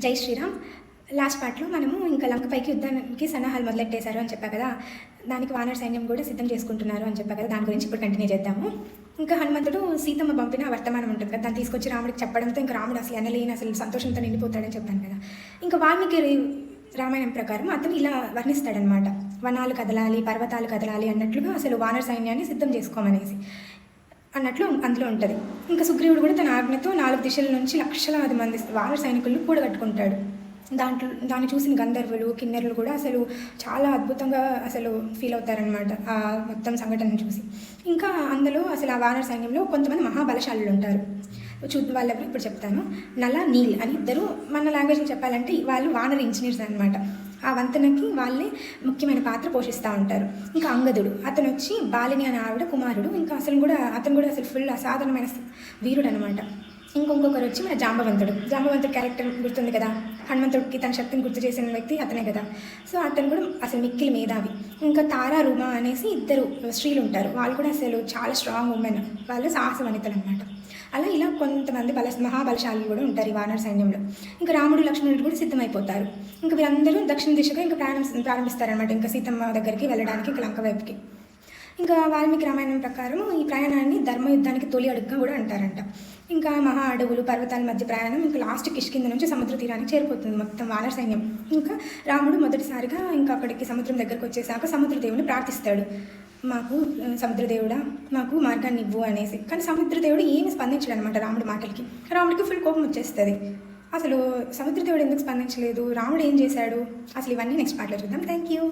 జై శ్రీరామ్. లాస్ట్ పార్ట్లో మనము ఇంకా లంకపైకి యుద్ధానికి సన్నాహాలు మొదలెట్టేశారు అని చెప్పా కదా. దానికి వానర సైన్యం కూడా సిద్ధం చేసుకుంటున్నారు అని చెప్పా కదా. దాని గురించి ఇప్పుడు కంటిన్యూ చేద్దాము. ఇంకా హనుమంతుడు సీతమ్మ పంపిన వర్తమానం ఉంటుంది కదా. దాన్ని తీసుకొచ్చి రాముడికి చెప్పడంతో ఇంకా రాముడు అసలు ఎనలేని అసలు సంతోషంతో నిండిపోతాడని చెప్పాను కదా. ఇంకా వాల్మీకి రామాయణం ప్రకారం అతను ఇలా వర్ణిస్తాడనమాట. వనాలు కదలాలి పర్వతాలు కదలాలి అన్నట్లుగా అసలు వానర సైన్యాన్ని సిద్ధం చేసుకోమనేసి. అన్నట్లు అందులో ఉంటుంది. ఇంకా సుగ్రీవుడు కూడా తన ఆజ్ఞతో నాలుగు దిశల నుంచి లక్షలాది మంది వానర సైనికులను కూడగట్టుకుంటాడు. దాంట్లో దాన్ని చూసిన గంధర్వులు కిన్నెరులు కూడా అసలు చాలా అద్భుతంగా అసలు ఫీల్ అవుతారనమాట ఆ మొత్తం సంఘటనను చూసి. ఇంకా అందులో అసలు ఆ వానర సైన్యంలో కొంతమంది మహాబలశాలులు ఉంటారు. చూ వాళ్ళెవరు ఇప్పుడు చెప్తాను. నల నీల్ అని ఇద్దరు మన లాంగ్వేజ్లో చెప్పాలంటే వాళ్ళు వానర్ ఇంజనీర్స్ అనమాట ఆ వంతెనకి వాళ్ళే ముఖ్యమైన పాత్ర పోషిస్తూ ఉంటారు. ఇంకా అంగదుడు అతను వచ్చి బాలిని అనే ఆవిడ కుమారుడు. ఇంకా అసలు కూడా అతను కూడా అసలు ఫుల్ అసాధారణమైన వీరుడు అనమాట ఇంకొకరు వచ్చి మన జాంబవంతుడు. జాంబవంతుడు క్యారెక్టర్ గుర్తుంది కదా? హనుమంతుడికి తన శక్తిని గుర్తు చేసిన వ్యక్తి అతనే కదా? సో అతను కూడా అసలు మిక్కిలి మేధావి. ఇంకా తారా రూమా అనేసి ఇద్దరు స్త్రీలు ఉంటారు వాళ్ళు కూడా అసలు చాలా స్ట్రాంగ్ ఉమెన్ వాళ్ళు సాహస వనితలు అనమాట అలా ఇలా కొంతమంది బల మహాబలశాలు కూడా ఉంటారు ఈ వానర సైన్యంలో. ఇంకా రాముడు లక్ష్మణుడు కూడా సిద్ధమైపోతారు. ఇంకా వీరందరూ దక్షిణ దిశగా ఇంకా ప్రయాణం ప్రారంభిస్తారనమాట ఇంకా సీతమ్మ దగ్గరికి వెళ్ళడానికి ఇంకా లంక వైపుకి. ఇంకా వాల్మీకి రామాయణం ప్రకారం ఈ ప్రయాణాన్ని ధర్మయుద్ధానికి తొలి అడుగుగా కూడా అంటారంట. ఇంకా మహా అడవులు పర్వతాల మధ్య ప్రయాణం ఇంకా లాస్ట్ కిష్కింద నుంచి సముద్ర తీరానికి చేరిపోతుంది మొత్తం వానర సైన్యం. ఇంకా రాముడు మొదటిసారిగా ఇంకా అక్కడికి సముద్రం దగ్గరకు వచ్చేసాక సముద్రదేవుని ప్రార్థిస్తాడు. మాకు సముద్రదేవుడా మాకు మార్గాన్ని ఇవ్వు అనేసి. కానీ సముద్రదేవుడు ఏమి స్పందించడు అనమాట రాముడి మాటలకి. రాముడికి ఫుల్ కోపం వచ్చేస్తుంది. అసలు సముద్రదేవుడు ఎందుకు స్పందించలేదు? రాముడు ఏం చేశాడు? అసలు ఇవన్నీ నెక్స్ట్ పాటలో చూద్దాం. Thank you